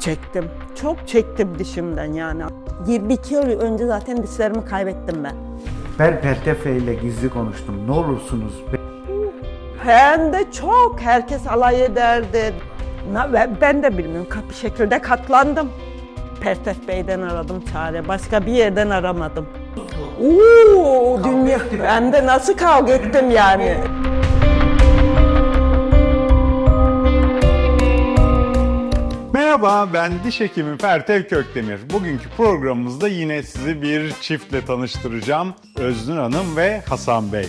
Çektim. Çok çektim dişimden yani. 22 yıl önce zaten dişlerimi kaybettim ben. Ben Pertefe ile gizli konuştum. Ne olursunuz Hem de çok herkes alay ederdi. Ben- de bilmiyorum bir şekilde katlandım. Pertef Bey'den aradım çare. Başka bir yerden aramadım. Oo, dünya. Ben de nasıl kavga ettim yani. Merhaba ben diş hekimi Pertev Kökdemir. Bugünkü programımızda yine sizi bir çiftle tanıştıracağım. Öznur Hanım ve Hasan Bey.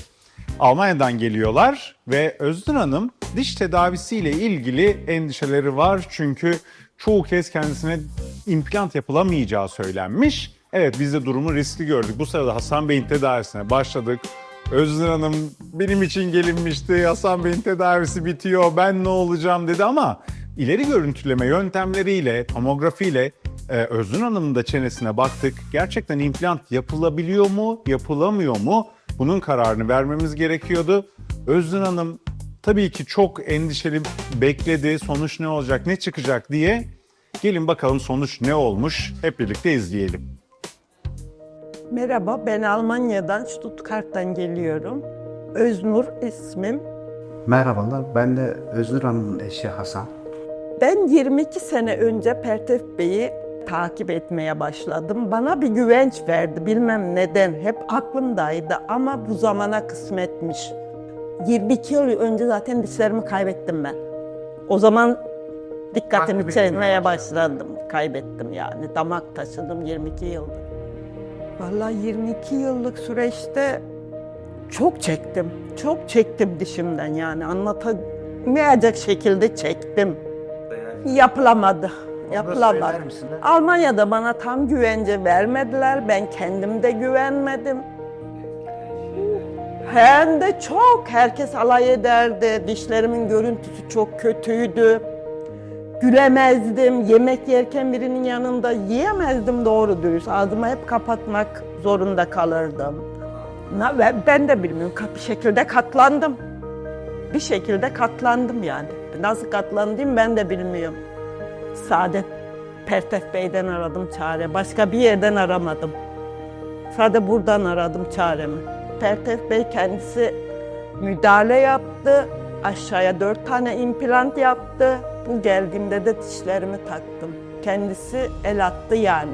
Almanya'dan geliyorlar ve Öznur Hanım diş tedavisiyle ilgili endişeleri var. Çünkü çoğu kez kendisine implant yapılamayacağı söylenmiş. Evet biz de durumu riskli gördük. Bu sırada Hasan Bey'in tedavisine başladık. Öznur Hanım benim için gelinmişti. Hasan Bey'in tedavisi bitiyor. Ben ne olacağım dedi ama ileri görüntüleme yöntemleriyle, tomografiyle e, Öznur Hanım'ın da çenesine baktık. Gerçekten implant yapılabiliyor mu, yapılamıyor mu? Bunun kararını vermemiz gerekiyordu. Öznur Hanım tabii ki çok endişeli bekledi. Sonuç ne olacak, ne çıkacak diye. Gelin bakalım sonuç ne olmuş. Hep birlikte izleyelim. Merhaba, ben Almanya'dan, Stuttgart'tan geliyorum. Öznur ismim. Merhabalar, ben de Öznur Hanım'ın eşi Hasan. Ben 22 sene önce Pertef Bey'i takip etmeye başladım. Bana bir güvenç verdi. Bilmem neden. Hep aklımdaydı ama bu zamana kısmetmiş. 22 yıl önce zaten dişlerimi kaybettim ben. O zaman dikkatimi çekmeye başladım. Kaybettim yani. Damak taşıdım 22 yıldır. Vallahi 22 yıllık süreçte çok çektim. Çok çektim dişimden yani anlatamayacak şekilde çektim. Yapılamadı. Yapılamadı. Almanya'da bana tam güvence vermediler. Ben kendim de güvenmedim. Hem de çok herkes alay ederdi. Dişlerimin görüntüsü çok kötüydü. Gülemezdim. Yemek yerken birinin yanında yiyemezdim doğru dürüst. Ağzımı hep kapatmak zorunda kalırdım. Ben de bilmiyorum. Bir şekilde katlandım. Bir şekilde katlandım yani. Nasıl katlandım ben de bilmiyorum. Saadet Pertef Bey'den aradım çare. Başka bir yerden aramadım. Sadece buradan aradım çaremi. Pertef Bey kendisi müdahale yaptı. Aşağıya dört tane implant yaptı. Bu geldiğimde de dişlerimi taktım. Kendisi el attı yani.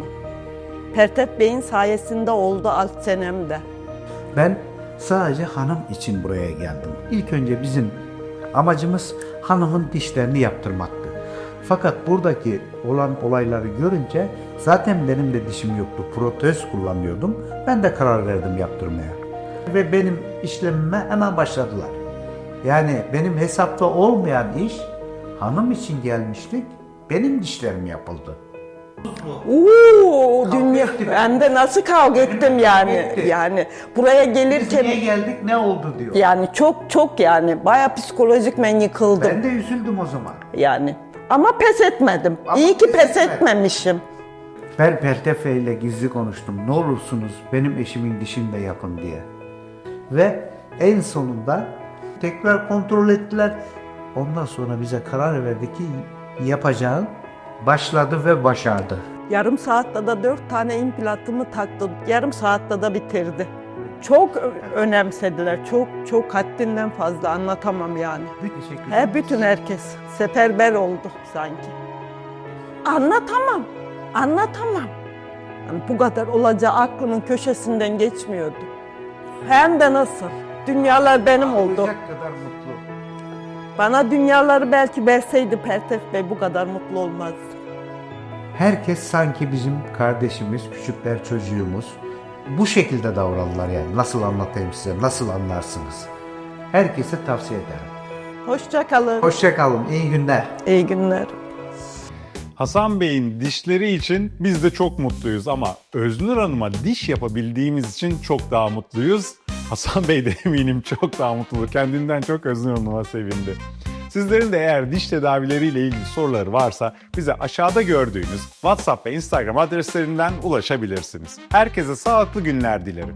Pertef Bey'in sayesinde oldu alt senemde. Ben sadece hanım için buraya geldim. İlk önce bizim amacımız hanımın dişlerini yaptırmaktı. Fakat buradaki olan olayları görünce zaten benim de dişim yoktu. Protez kullanıyordum. Ben de karar verdim yaptırmaya. Ve benim işlemime hemen başladılar. Yani benim hesapta olmayan iş hanım için gelmiştik. Benim dişlerim yapıldı. Oo, dünya. ettin. Ben de nasıl kavga ettim yani. ettin. Yani buraya Biz gelirken niye geldik ne oldu diyor. yani çok çok yani baya psikolojik ben yıkıldım Ben de üzüldüm o zaman. yani. Ama pes etmedim. Ama İyi ki pes pes etme. etmemişim. Ben Pertefe ile gizli konuştum. Ne olursunuz benim eşimin dişini de yapın diye. Ve en sonunda tekrar kontrol ettiler. Ondan sonra bize karar verdi ki yapacağın başladı ve başardı. Yarım saatte de dört tane implantımı taktı. Yarım saatte de bitirdi. Çok önemsediler. Çok çok haddinden fazla anlatamam yani. Teşekkür He bütün herkes seferber oldu sanki. Anlatamam. Anlatamam. Yani bu kadar olacağı aklımın köşesinden geçmiyordu. Hem de nasıl? Dünyalar benim oldu. Ağlayacak kadar mutlu. Bana dünyaları belki verseydi Pertef Bey bu kadar mutlu olmazdı. Herkes sanki bizim kardeşimiz, küçükler çocuğumuz. Bu şekilde davranırlar yani. Nasıl anlatayım size, nasıl anlarsınız? Herkese tavsiye ederim. Hoşça kalın. Hoşçakalın, iyi günler. İyi günler. Hasan Bey'in dişleri için biz de çok mutluyuz ama Öznur Hanım'a diş yapabildiğimiz için çok daha mutluyuz. Hasan Bey de eminim çok daha mutlu. Kendinden çok Öznur Hanım'a sevindi. Sizlerin de eğer diş tedavileriyle ilgili soruları varsa bize aşağıda gördüğünüz WhatsApp ve Instagram adreslerinden ulaşabilirsiniz. Herkese sağlıklı günler dilerim.